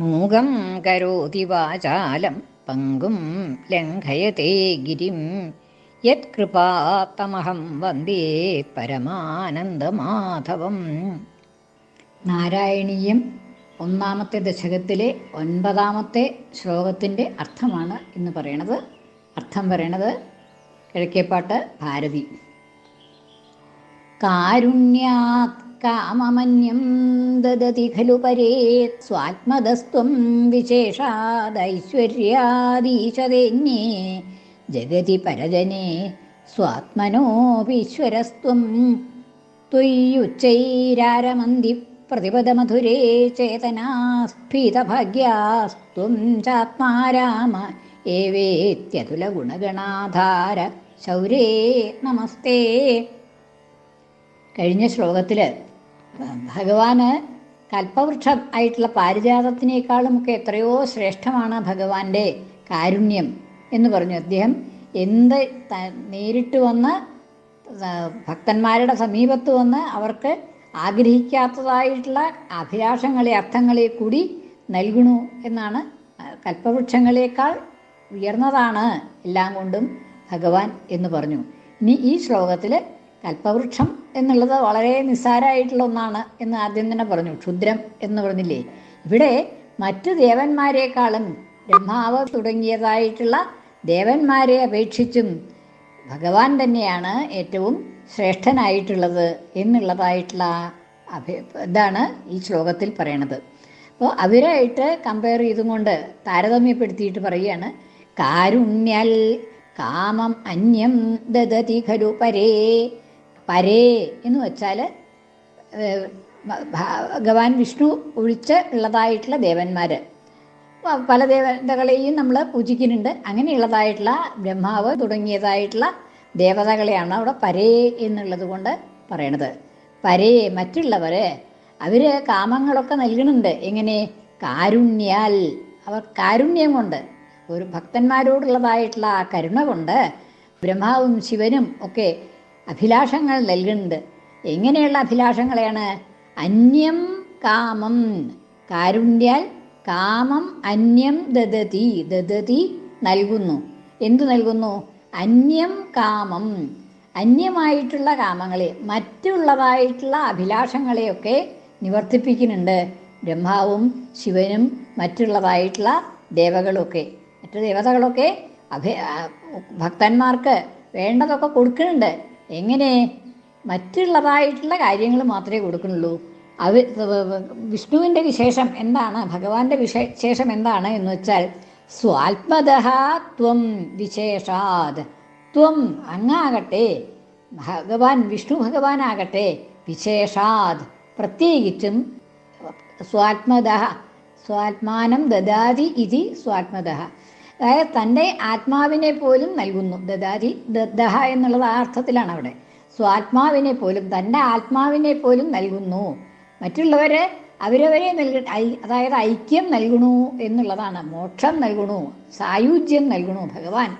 മൂകം കരോതി വാചാലം പങ്കും ലംഘയത്തെ ഗിരിം. യത്കൃപാത്തമഹം വന്ദേ പരമാനന്ദമാധവം. നാരായണീയം ഒന്നാമത്തെ ദശകത്തിലെ ഒൻപതാമത്തെ ശ്ലോകത്തിന്റെ അർത്ഥമാണ് ഇന്ന് പറയണത്. അർത്ഥം പറയണത് കിഴക്കേപ്പാട്ട് ഭാരതി. കാരുണ്യാത് കാമമന്യം ദദതി ഖലു പരേ സ്വാത്മതസ്ത്വം വിശേഷാദൈശ്വര്യാദീശതേന്യേ. ജഗതി പരജനെ സ്വാത്മനോപീശ്വരസ്ത്വം ത്വയ്യുച്ചൈരാരമന്തി പ്രതിപദമധുരേ ചേതനാസ്ഫീതഭാഗ്യാസ്ത്വം ചാത്മാരാമ ഏവേത്യതുലഗുണഗണാധാര ശൗരേ നമസ്തേ. കഴിഞ്ഞ ശ്ലോകത്തിൽ ഭഗവാന് കൽപ്പവൃക്ഷം ആയിട്ടുള്ള പാരിജാതത്തിനേക്കാളും ഒക്കെ എത്രയോ ശ്രേഷ്ഠമാണ് ഭഗവാന്റെ കാരുണ്യം എന്ന് പറഞ്ഞു. അദ്ദേഹം എന്ത് നേരിട്ട് വന്ന് ഭക്തന്മാരുടെ സമീപത്ത് വന്ന് അവർക്ക് ആഗ്രഹിക്കാത്തതായിട്ടുള്ള അഭിലാഷങ്ങളെ അർത്ഥങ്ങളെ കൂടി നൽകണു എന്നാണ് കൽപ്പവൃക്ഷങ്ങളെക്കാൾ ഉയർന്നതാണ് എല്ലാം കൊണ്ടും ഭഗവാൻ എന്ന് പറഞ്ഞു. ഇനി ഈ ശ്ലോകത്തിൽ കൽപ്പവൃക്ഷം എന്നുള്ളത് വളരെ നിസ്സാരമായിട്ടുള്ള ഒന്നാണ് എന്ന് ആദ്യം തന്നെ പറഞ്ഞു. ക്ഷുദ്രം എന്ന് പറഞ്ഞില്ലേ? ഇവിടെ മറ്റു ദേവന്മാരെക്കാളും ബ്രഹ്മാവ് തുടങ്ങിയതായിട്ടുള്ള ദേവന്മാരെ അപേക്ഷിച്ചും ഭഗവാൻ തന്നെയാണ് ഏറ്റവും ശ്രേഷ്ഠനായിട്ടുള്ളത് എന്നുള്ളതായിട്ടുള്ള അഭി ഇതാണ് ഈ ശ്ലോകത്തിൽ പറയണത്. അപ്പോൾ അവരായിട്ട് കമ്പയർ ചെയ്തുകൊണ്ട് താരതമ്യപ്പെടുത്തിയിട്ട് പറയുകയാണ്. കാരുണ്യൽ കാമം അന്യം ദദതി ഖലു പരേ പരേ എന്ന് വെച്ചാൽ ഭഗവാൻ വിഷ്ണു ഒഴിച്ച് ഉള്ളതായിട്ടുള്ള ദേവന്മാർ പല ദേവതകളെയും നമ്മൾ പൂജിക്കുന്നുണ്ട്. അങ്ങനെയുള്ളതായിട്ടുള്ള ബ്രഹ്മാവ് തുടങ്ങിയതായിട്ടുള്ള ദേവതകളെയാണ് അവിടെ പരേ എന്നുള്ളത് കൊണ്ട് പറയണത്. പരേ മറ്റുള്ളവർ അവർ കാമങ്ങളൊക്കെ നൽകുന്നുണ്ട് എങ്ങനെ? കാരുണ്യാൽ. അവർ കാരുണ്യം കൊണ്ട്. ഒരു ഭക്തന്മാരോടുള്ളതായിട്ടുള്ള ആ കരുണ കൊണ്ട് ബ്രഹ്മാവും ശിവനും ഒക്കെ അഭിലാഷങ്ങൾ നൽകുന്നുണ്ട്. എങ്ങനെയുള്ള അഭിലാഷങ്ങളെയാണ്? അന്യം കാമം. കാരുണ്യാൽ കാമം അന്യം ദദതി. ദദതി നൽകുന്നു. എന്തു നൽകുന്നു? അന്യം കാമം. അന്യമായിട്ടുള്ള കാമങ്ങളെ മറ്റുള്ളതായിട്ടുള്ള അഭിലാഷങ്ങളെയൊക്കെ നിവർത്തിപ്പിക്കുന്നുണ്ട്. ബ്രഹ്മാവും ശിവനും മറ്റുള്ളതായിട്ടുള്ള ദേവകളൊക്കെ മറ്റു ദേവതകളൊക്കെ അഭി ഭക്തന്മാർക്ക് വേണ്ടതൊക്കെ കൊടുക്കുന്നുണ്ട്. എങ്ങനെ മറ്റുള്ളതായിട്ടുള്ള കാര്യങ്ങൾ മാത്രമേ കൊടുക്കുന്നുള്ളൂ? അവ വിഷ്ണുവിന്റെ വിശേഷം എന്താണ്? ഭഗവാന്റെ വിശേഷം എന്താണ് എന്ന് വെച്ചാൽ സ്വാത്മതഃ വിശേഷാത്. ത്വം അങ്ങാകട്ടെ ഭഗവാൻ വിഷ്ണു ഭഗവാനാകട്ടെ വിശേഷാത്. പ്രത്യേകിച്ചും സ്വാത്മത സ്വാത്മാനം ദദാതി ഇതി സ്വാത്മത അതായത് തന്റെ ആത്മാവിനെ പോലും നൽകുന്നു. ദദാരി ദദ്ദഹ എന്നുള്ളത് ആ അർത്ഥത്തിലാണ് അവിടെ. സ്വാത്മാവിനെ പോലും തന്റെ ആത്മാവിനെ പോലും നൽകുന്നു. മറ്റുള്ളവർ അവരവരെ നൽക അതായത് ഐക്യം നൽകണു എന്നുള്ളതാണ്. മോക്ഷം നൽകണു സായുജ്യം നൽകണു ഭഗവാൻ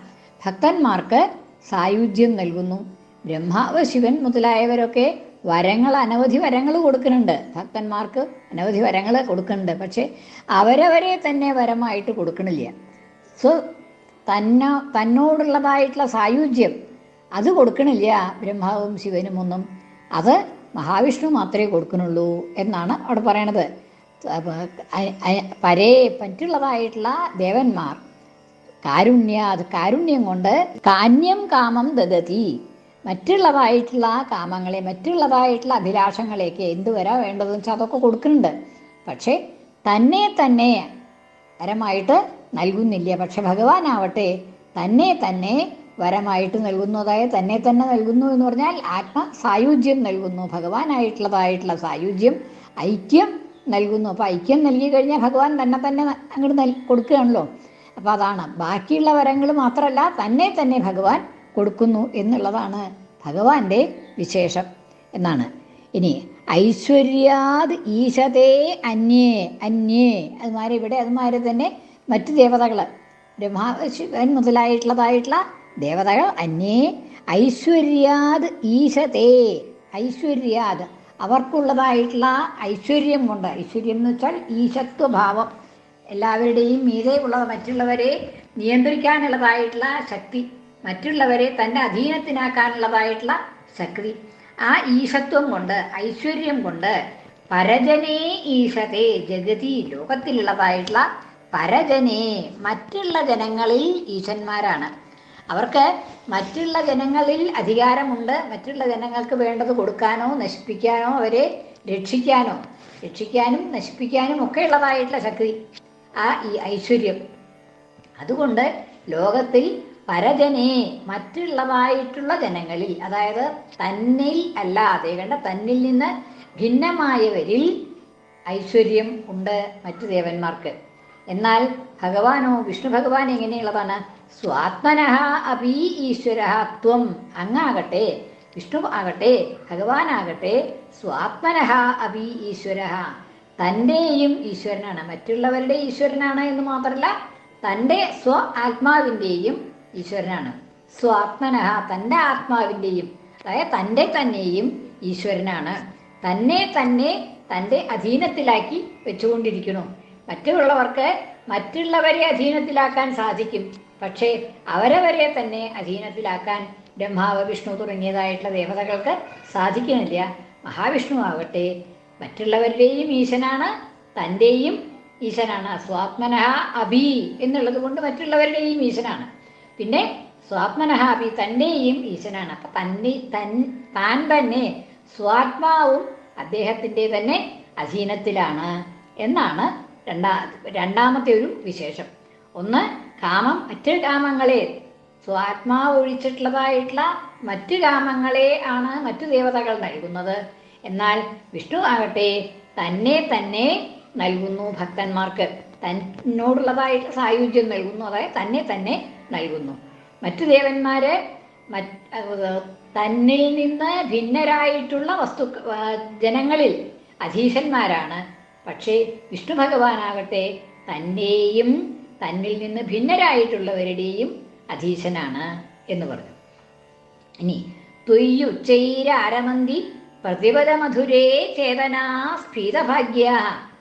ഭക്തന്മാർക്ക് സായുജ്യം നൽകുന്നു. ബ്രഹ്മാവ് ശിവൻ മുതലായവരൊക്കെ വരങ്ങൾ അനവധി വരങ്ങൾ കൊടുക്കുന്നുണ്ട്. ഭക്തന്മാർക്ക് അനവധി വരങ്ങൾ കൊടുക്കുന്നുണ്ട്. പക്ഷെ അവരവരെ തന്നെ വരമായിട്ട് കൊടുക്കണില്ല. സോ തന്ന തന്നോടുള്ളതായിട്ടുള്ള സായുജ്യം അത് കൊടുക്കണില്ല. ബ്രഹ്മാവും ശിവനും ഒന്നും. അത് മഹാവിഷ്ണു മാത്രമേ കൊടുക്കുന്നുള്ളൂ എന്നാണ് അവിടെ പറയണത്. പരേ പറ്റുള്ളതായിട്ടുള്ള ദേവന്മാർ. കാരുണ്യ അത് കാരുണ്യം കൊണ്ട് കാന്യം കാമം ദദതി. മറ്റുള്ളതായിട്ടുള്ള കാമങ്ങളെ മറ്റുള്ളതായിട്ടുള്ള അഭിലാഷങ്ങളെയൊക്കെ എന്തുവരാ വേണ്ടതെന്ന് വെച്ചാൽ അതൊക്കെ കൊടുക്കുന്നുണ്ട്. പക്ഷേ തന്നെ തന്നെ വരമായിട്ട് നൽകുന്നില്ല. പക്ഷെ ഭഗവാനാവട്ടെ തന്നെ തന്നെ വരമായിട്ട് നൽകുന്നു. അതായത് തന്നെ തന്നെ നൽകുന്നു എന്ന് പറഞ്ഞാൽ ആത്മ സായുജ്യം നൽകുന്നു. ഭഗവാനായിട്ടുള്ളതായിട്ടുള്ള സായുജ്യം ഐക്യം നൽകുന്നു. അപ്പോൾ ഐക്യം നൽകി കഴിഞ്ഞാൽ ഭഗവാൻ തന്നെ തന്നെ അങ്ങോട്ട് നൽ കൊടുക്കുകയാണല്ലോ. അപ്പോൾ അതാണ്. ബാക്കിയുള്ള വരങ്ങൾ മാത്രമല്ല തന്നെ തന്നെ ഭഗവാൻ കൊടുക്കുന്നു എന്നുള്ളതാണ് ഭഗവാന്റെ വിശേഷം എന്നാണ്. ഇനി ഐശ്വര്യാത് ഈശതേ അന്യേ അന്യേ. അതുമാരെ ഇവിടെ അതുമാരെ തന്നെ മറ്റ് ദേവതകൾ ബ്രഹ്മാ ശിവൻ മുതലായിട്ടുള്ളതായിട്ടുള്ള ദേവതകൾ അന്യേ ഐശ്വര്യാത് ഈശതേ. ഐശ്വര്യാത് അവർക്കുള്ളതായിട്ടുള്ള ഐശ്വര്യം കൊണ്ട് ഐശ്വര്യം എന്ന് വെച്ചാൽ ഈശത്വഭാവം. എല്ലാവരുടെയും മീതെ ഉള്ള മറ്റുള്ളവരെ നിയന്ത്രിക്കാനുള്ളതായിട്ടുള്ള ശക്തി. മറ്റുള്ളവരെ തന്റെ അധീനത്തിനാക്കാനുള്ളതായിട്ടുള്ള ശക്തി. ആ ഈശത്വം കൊണ്ട് ഐശ്വര്യം കൊണ്ട് പരജനേ ഈശതേ ജഗതി ലോകത്തിലുള്ളതായിട്ടുള്ള പരജനേ മറ്റുള്ള ജനങ്ങളിൽ ഈശന്മാരാണ്. അവർക്ക് മറ്റുള്ള ജനങ്ങളിൽ അധികാരമുണ്ട്. മറ്റുള്ള ജനങ്ങൾക്ക് വേണ്ടത് കൊടുക്കാനോ നശിപ്പിക്കാനോ അവരെ രക്ഷിക്കാനോ രക്ഷിക്കാനും നശിപ്പിക്കാനും ഒക്കെ ഉള്ളതായിട്ടുള്ള ശക്തി ആ ഈ ഐശ്വര്യം. അതുകൊണ്ട് ലോകത്തിൽ പരജനെ മറ്റുള്ളതായിട്ടുള്ള ജനങ്ങളിൽ അതായത് തന്നിൽ അല്ലാതെ കണ്ട തന്നിൽ നിന്ന് ഭിന്നമായവരിൽ ഐശ്വര്യം ഉണ്ട് മറ്റു ദേവന്മാർക്ക്. എന്നാൽ ഭഗവാനോ വിഷ്ണു ഭഗവാൻ എങ്ങനെയുള്ളതാണ്? സ്വാത്മനഹ അപി ഈശ്വര ത്വം അങ്ങാകട്ടെ വിഷ്ണു ആകട്ടെ ഭഗവാനാകട്ടെ സ്വാത്മനഹ അപി ഈശ്വര. തന്റെയും ഈശ്വരനാണ് മറ്റുള്ളവരുടെ ഈശ്വരനാണ് എന്ന് മാത്രമല്ല തന്റെ സ്വ ആത്മാവിന്റെയും ഈശ്വരനാണ്. സ്വാത്മനഹ തന്റെ ആത്മാവിന്റെയും അതായത് തന്റെ തന്നെയും ഈശ്വരനാണ്. തന്നെ തന്നെ തന്റെ അധീനത്തിലാക്കി വെച്ചുകൊണ്ടിരിക്കുന്നു. മറ്റുള്ളവർക്ക് മറ്റുള്ളവരെ അധീനത്തിലാക്കാൻ സാധിക്കും. പക്ഷേ അവരവരെ തന്നെ അധീനത്തിലാക്കാൻ ബ്രഹ്മാവ് വിഷ്ണു തുടങ്ങിയതായിട്ടുള്ള ദേവതകൾക്ക് സാധിക്കുന്നില്ല. മഹാവിഷ്ണു ആവട്ടെ മറ്റുള്ളവരുടെയും ഈശനാണ് തന്റെയും ഈശനാണ്. സ്വാത്മനഹ അഭി എന്നുള്ളത് കൊണ്ട് മറ്റുള്ളവരുടെയും ഈശനാണ്. പിന്നെ സ്വാത്മനഹ അഭി തന്റെയും ഈശനാണ്. അപ്പം തന്നെ തൻ താൻ തന്നെ സ്വാത്മാവും അദ്ദേഹത്തിന്റെ തന്നെ അധീനത്തിലാണ് എന്നാണ് രണ്ടാ രണ്ടാമത്തെ ഒരു വിശേഷം. ഒന്ന് കാമം മറ്റ് കാമങ്ങളെ. സ്വാത്മാവ് ഒഴിച്ചിട്ടുള്ളതായിട്ടുള്ള മറ്റ് കാമങ്ങളെ ആണ് മറ്റു ദേവതകൾ നൽകുന്നത്. എന്നാൽ വിഷ്ണു ആകട്ടെ തന്നെ തന്നെ നൽകുന്നു ഭക്തന്മാർക്ക്. തന്നോടുള്ളതായിട്ടുള്ള സായുജ്യം നൽകുന്നു അതായത് തന്നെ തന്നെ നൽകുന്നു. മറ്റു ദേവന്മാര് തന്നിൽ നിന്ന് ഭിന്നരായിട്ടുള്ള വസ്തു ജനങ്ങളിൽ അധീശന്മാരാണ്. പക്ഷേ വിഷ്ണു ഭഗവാനാകട്ടെ തന്നെയും തന്നിൽ നിന്ന് ഭിന്നരായിട്ടുള്ളവരുടെയും അധീശനാണ് എന്ന് പറഞ്ഞു. ഇനി തൊയ്യുച്ചൈരാരമന്തി പ്രതിപദ മധുരേ ചേതനാ സ്ഫീതഭാഗ്യ.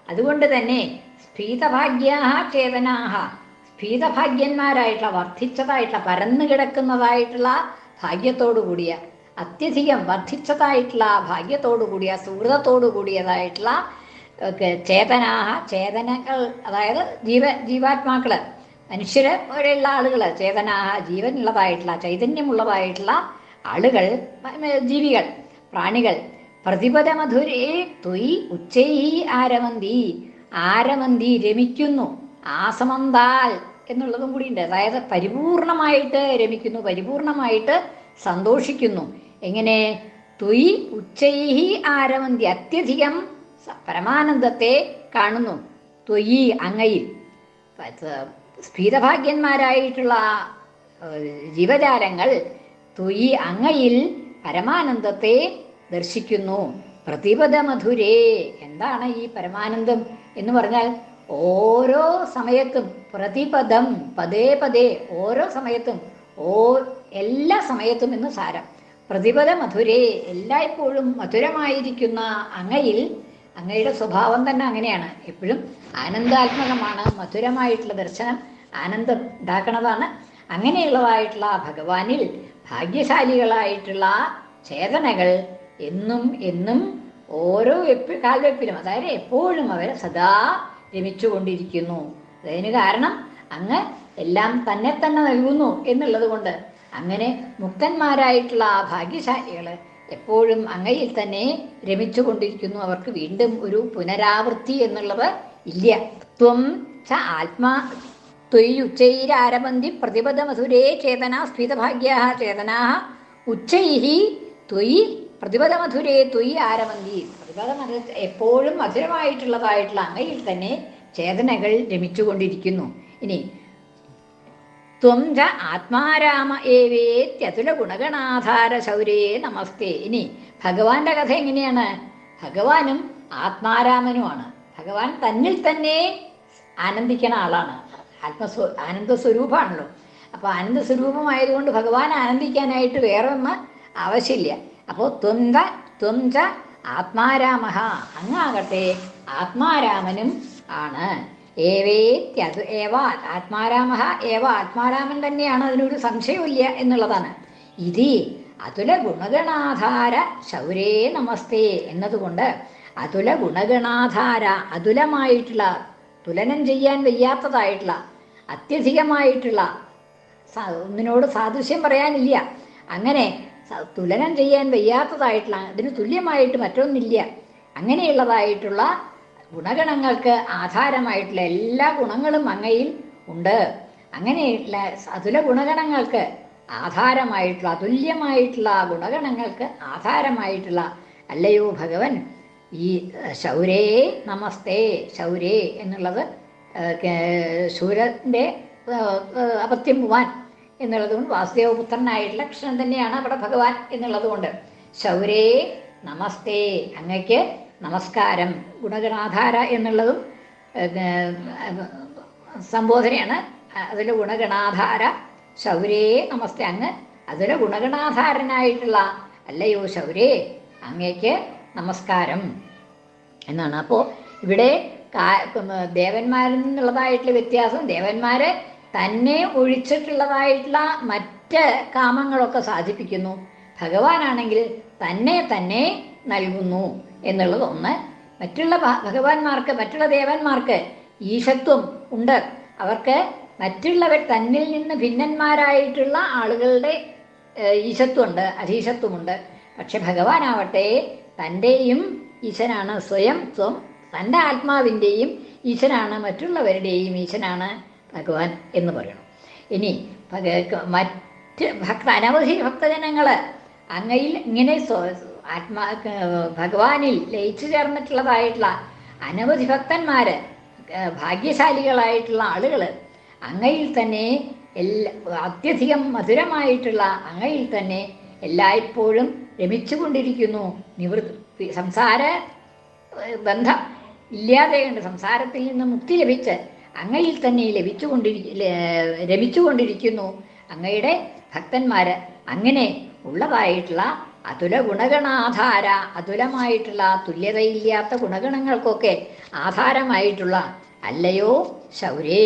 അതുകൊണ്ട് തന്നെ സ്ഫീതഭാഗ്യ ചേതനാഹ. സ്ഫീതഭാഗ്യന്മാരായിട്ടുള്ള വർദ്ധിച്ചതായിട്ടുള്ള പരന്നു കിടക്കുന്നതായിട്ടുള്ള ഭാഗ്യത്തോടു കൂടിയ അത്യധികം വർദ്ധിച്ചതായിട്ടുള്ള ഭാഗ്യത്തോടു കൂടിയ സുഹൃതത്തോടു കൂടിയതായിട്ടുള്ള ചേതനാഹ ചേതനകൾ അതായത് ജീവ ജീവാത്മാക്കൾ മനുഷ്യര് പോലെയുള്ള ആളുകൾ ചേതനാഹ ജീവനുള്ളതായിട്ടുള്ള ചൈതന്യമുള്ളതായിട്ടുള്ള ആളുകൾ ജീവികൾ പ്രാണികൾ പ്രതിപദ മധുരേ തൊയ് ഉച്ചൈ ആരമന്തി ആരമന്തി രമിക്കുന്നു ആസമന്താൽ എന്നുള്ളതും കൂടി ഉണ്ട് അതായത് പരിപൂർണമായിട്ട് രമിക്കുന്നു പരിപൂർണമായിട്ട് സന്തോഷിക്കുന്നു. എങ്ങനെ? തൊയ് ഉച്ചൈ ആരമന്തി അത്യധികം പരമാനന്ദത്തെ കാണുന്നു. തൊയ്യി അങ്ങയിൽ. സ്ഫീതഭാഗ്യന്മാരായിട്ടുള്ള ജീവജാലങ്ങൾ തൊയ്യി അങ്ങയിൽ പരമാനന്ദത്തെ ദർശിക്കുന്നു. പ്രതിപദ മധുരേ എന്താണ് ഈ പരമാനന്ദം എന്ന് പറഞ്ഞാൽ ഓരോ സമയത്തും പ്രതിപദം പതേ പതേ ഓരോ സമയത്തും ഓ എല്ലാ സമയത്തും എന്ന് സാരം. പ്രതിപദ മധുരേ എല്ലായ്പ്പോഴും മധുരമായിരിക്കുന്ന അങ്ങയിൽ അങ്ങയുടെ സ്വഭാവം തന്നെ അങ്ങനെയാണ്. എപ്പോഴും ആനന്ദാത്മകമാണ് മധുരമായിട്ടുള്ള ദർശനം ആനന്ദം ഉണ്ടാക്കണതാണ്. അങ്ങനെയുള്ളതായിട്ടുള്ള ഭഗവാനിൽ ഭാഗ്യശാലികളായിട്ടുള്ള ചേതനകൾ എന്നും എന്നും ഓരോ വെപ്പ് കാൽവെപ്പിലും അതായത് എപ്പോഴും അവരെ സദാ രമിച്ചുകൊണ്ടിരിക്കുന്നു. അതിന് കാരണം അങ്ങ് എല്ലാം തന്നെ തന്നെ നൽകുന്നു എന്നുള്ളത് കൊണ്ട് അങ്ങനെ മുക്തന്മാരായിട്ടുള്ള ആ ഭാഗ്യശാലികൾ എപ്പോഴും അങ്ങയിൽ തന്നെ രമിച്ചുകൊണ്ടിരിക്കുന്നു. അവർക്ക് വീണ്ടും ഒരു പുനരാവൃത്തി എന്നുള്ളത് ഇല്ല. ത്വം ച ആത്മാ ത്വയ്യുച്ചൈരാരബന്ധി പ്രതിപദ മധുരേ ചേതന സ്ഫീതഭാഗ്യാ ചേതനാ. ഉച്ചൈഹി ത്വയി പ്രതിപദ മധുരേ ത്വയി ആരമന്തി പ്രതിപദ മധു എപ്പോഴും മധുരമായിട്ടുള്ളതായിട്ടുള്ള അങ്ങയിൽ തന്നെ ചേതനകൾ രമിച്ചുകൊണ്ടിരിക്കുന്നു. ഇനി ത്വം ച ആത്മാരാമ ഏവേത്യതുല ഗുണഗണാധാര ശൗരേ നമസ്തേ. ഇനി ഭഗവാന്റെ കഥ എങ്ങനെയാണ്? ഭഗവാനും ആത്മാരാമനുമാണ്. ഭഗവാൻ തന്നിൽ തന്നെ ആനന്ദിക്കണ ആളാണ്. ആത്മസ്വ ആനന്ദ സ്വരൂപമാണല്ലോ അപ്പോൾ ആനന്ദ സ്വരൂപമായതുകൊണ്ട് ഭഗവാൻ ആനന്ദിക്കാനായിട്ട് വേറെ ഒന്ന് ആവശ്യമില്ല അപ്പോൾ ത്വന്ത ത്വം ച ആത്മാരാമ അങ്ങാകട്ടെ ആത്മാരാമനും ആണ്. ഏവേത്യതു ഏവ. ആത്മാരാമ ഏവ. ആത്മാരാമൻ തന്നെയാണ് അതിനൊരു സംശയമില്ല എന്നുള്ളതാണ്. ഇതി അതുല ഗുണഗണാധാര ശൗരേ നമസ്തേ എന്നതുകൊണ്ട് അതുല ഗുണഗണാധാര അതുലമായിട്ടുള്ള തുലനം ചെയ്യാൻ വയ്യാത്തതായിട്ടുള്ള അത്യധികമായിട്ടുള്ള ഒന്നിനോട് സാദൃശ്യം പറയാനില്ല. അങ്ങനെ തുലനം ചെയ്യാൻ വയ്യാത്തതായിട്ടുള്ള അതിന് തുല്യമായിട്ട് മറ്റൊന്നില്ല. അങ്ങനെയുള്ളതായിട്ടുള്ള ഗുണഗണങ്ങൾക്ക് ആധാരമായിട്ടുള്ള എല്ലാ ഗുണങ്ങളും അങ്ങയിൽ ഉണ്ട്. അങ്ങനെയുള്ള അതുല ഗുണഗണങ്ങൾക്ക് ആധാരമായിട്ടുള്ള അതുല്യമായിട്ടുള്ള ഗുണഗണങ്ങൾക്ക് ആധാരമായിട്ടുള്ള അല്ലയോ ഭഗവൻ? ഈ ശൗരേ നമസ്തേ ശൗരേ എന്നുള്ളത് ഏഹ്, അപത്യം പോവാൻ എന്നുള്ളത് കൊണ്ട് വാസുദേവപുത്രനായിട്ടുള്ള കൃഷ്ണൻ തന്നെയാണ് അവിടെ ഭഗവാൻ എന്നുള്ളത് കൊണ്ട് ശൗരേ നമസ്തേ അങ്ങയ്ക്ക് നമസ്കാരം ഗുണഗണാധാര എന്നുള്ളതും സംബോധനയാണ്. അതിൽ ഗുണഗണാധാര ശൗരേ നമസ്തേ അങ്ങ് അതിൽ ഗുണഗണാധാരനായിട്ടുള്ള അല്ലയോ ശൗരേ അങ്ങേക്ക് നമസ്കാരം എന്നാണ്. അപ്പോൾ ഇവിടെ ദേവന്മാരിൽ നിന്നുള്ളതായിട്ടുള്ള വ്യത്യാസം ദേവന്മാരെ തന്നെ ഒഴിച്ചിട്ടുള്ളതായിട്ടുള്ള മറ്റ് കാമങ്ങളൊക്കെ സാധിപ്പിക്കുന്നു. ഭഗവാനാണെങ്കിൽ തന്നെ തന്നെ നൽകുന്നു. എന്നുള്ളത് ഒന്ന്. മറ്റുള്ള ഭഗവാന്മാർക്ക് മറ്റുള്ള ദേവന്മാർക്ക് ഈശത്വം ഉണ്ട്. അവർക്ക് മറ്റുള്ളവർ തന്നിൽ നിന്ന് ഭിന്നന്മാരായിട്ടുള്ള ആളുകളുടെ ഈശത്വമുണ്ട് അധീശത്വമുണ്ട്. പക്ഷെ ഭഗവാനാവട്ടെ തന്റെയും ഈശനാണ് സ്വയം സ്വം തന്റെ ആത്മാവിന്റെയും ഈശനാണ് മറ്റുള്ളവരുടെയും ഈശനാണ് ഭഗവാൻ എന്ന് പറയണം. ഇനി മറ്റ് ഭക്ത അനവധി ഭക്തജനങ്ങൾ അങ്ങയിൽ ഇങ്ങനെ ആത്മാ ഭഗവാനിൽ ലയിച്ചു ചേർന്നിട്ടുള്ളതായിട്ടുള്ള അനവധി ഭക്തന്മാര് ഭാഗ്യശാലികളായിട്ടുള്ള ആളുകൾ അങ്ങയിൽ തന്നെ എല്ലാ അത്യധികം മധുരമായിട്ടുള്ള അങ്ങയിൽ തന്നെ എല്ലായ്പ്പോഴും രമിച്ചുകൊണ്ടിരിക്കുന്നു. നിവൃത്തി സംസാര ബന്ധം ഇല്ലാതെ കണ്ട് സംസാരത്തിൽ നിന്ന് മുക്തി ലഭിച്ച് അങ്ങയിൽ തന്നെ ലഭിച്ചുകൊണ്ടിരി രമിച്ചുകൊണ്ടിരിക്കുന്നു. അങ്ങയുടെ ഭക്തന്മാര് അങ്ങനെ ഉള്ളതായിട്ടുള്ള അതുല ഗുണഗണാധാര അതുലമായിട്ടുള്ള തുല്യതയില്ലാത്ത ഗുണഗണങ്ങൾക്കൊക്കെ ആധാരമായിട്ടുള്ള അല്ലയോ ശൗരേ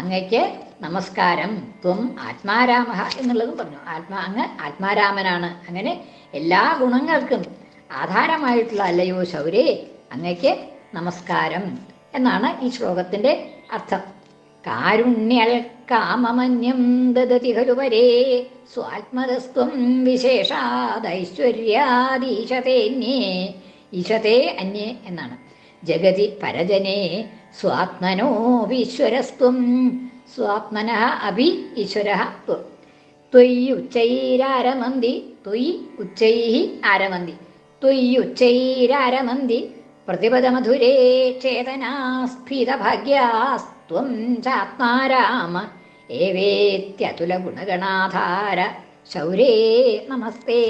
അങ്ങയ്ക്ക് നമസ്കാരം. ത്വം ആത്മാരാമ എന്നുള്ളതും പറഞ്ഞു. ആത്മാ അങ്ങ് ആത്മാരാമനാണ്. അങ്ങനെ എല്ലാ ഗുണങ്ങൾക്കും ആധാരമായിട്ടുള്ള അല്ലയോ ശൗരേ അങ്ങയ്ക്ക് നമസ്കാരം എന്നാണ് ഈ ശ്ലോകത്തിന്റെ അർത്ഥം. കാരുണ്യൽ കാമമന്യം ദദതി ഖലു പരേ സ്വാത്മതസ്ത്വം വിശേഷാദൈശ്വര്യാദീശതേന്യേ ഈശതേ അന്യേ എന്നാണ്. ജഗതി പരജനേ സ്വാത്മനോ ഈശ്വരസ്ത്വം. സ്വാത്മന അഭി ഈശ്വര ത്വം. ത്വയ് ഉച്ചൈ ആരമന്തി. ത്വയ്യുച്ചൈരാരമന്തി പ്രതിപദമധുരേ ചേതനാസ്ഫീതഭാഗ്യാസ്ത്വം ചാത്മാരാമ ഏവേത്യതുലഗുണഗണാധാര ശൗരേ നമസ്തേ